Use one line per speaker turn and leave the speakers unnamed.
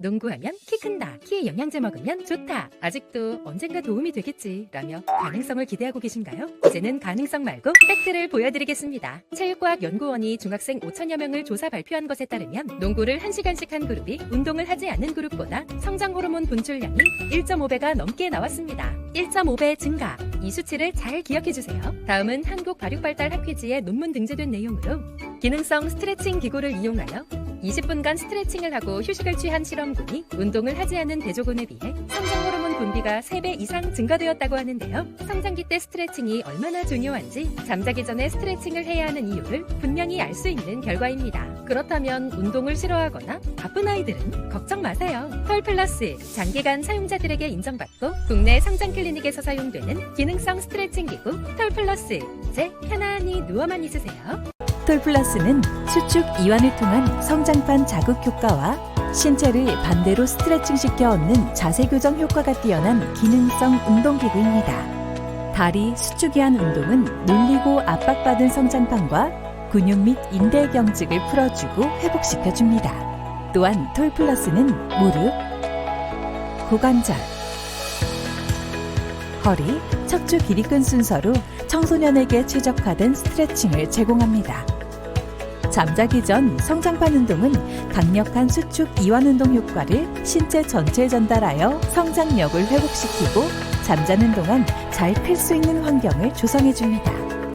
농구하면 키 큰다. 키에 영양제 먹으면 좋다. 아직도 언젠가 도움이 되겠지. 라며 가능성을 기대하고 계신가요? 이제는 가능성 말고 팩트를 보여드리겠습니다. 체육과학 연구원이 중학생 5천여 명을 조사 발표한 것에 따르면 농구를 1시간씩 한 그룹이 운동을 하지 않는 그룹보다 성장 호르몬 분출량이 1.5배가 넘게 나왔습니다. 1.5배 증가. 이 수치를 잘 기억해 주세요. 다음은 한국발육발달학회지에 논문 등재된 내용으로 기능성 스트레칭 기구를 이용하여 20분간 스트레칭을 하고 휴식을 취한 실험군이 운동을 하지 않은 대조군에 비해 성장 호르몬 분비가 3배 이상 증가되었다고 하는데요. 성장기 때 스트레칭이 얼마나 중요한지 잠자기 전에 스트레칭을 해야 하는 이유를 분명히 알 수 있는 결과입니다. 그렇다면 운동을 싫어하거나 바쁜 아이들은 걱정 마세요. 털 플러스 장기간 사용자들에게 인정받고 국내 성장 클리닉에서 사용되는 기능성 스트레칭 기구 털 플러스 이제 편안히 누워만 있으세요.
톨플러스는 수축 이완을 통한 성장판 자극 효과와 신체를 반대로 스트레칭시켜 얻는 자세 교정 효과가 뛰어난 기능성 운동기구입니다. 다리 수축이 한 운동은 눌리고 압박받은 성장판과 근육 및 인대 경직을 풀어주고 회복시켜줍니다. 또한 톨플러스는 무릎, 고관절, 허리, 척추 길이근 순서로 청소년에게 최적화된 스트레칭을 제공합니다. 잠자기 전 성장판 운동은 강력한 수축 이완 운동 효과를 신체 전체에 전달하여 성장력을 회복시키고 잠자는 동안 잘 클 수 있는 환경을 조성해 줍니다.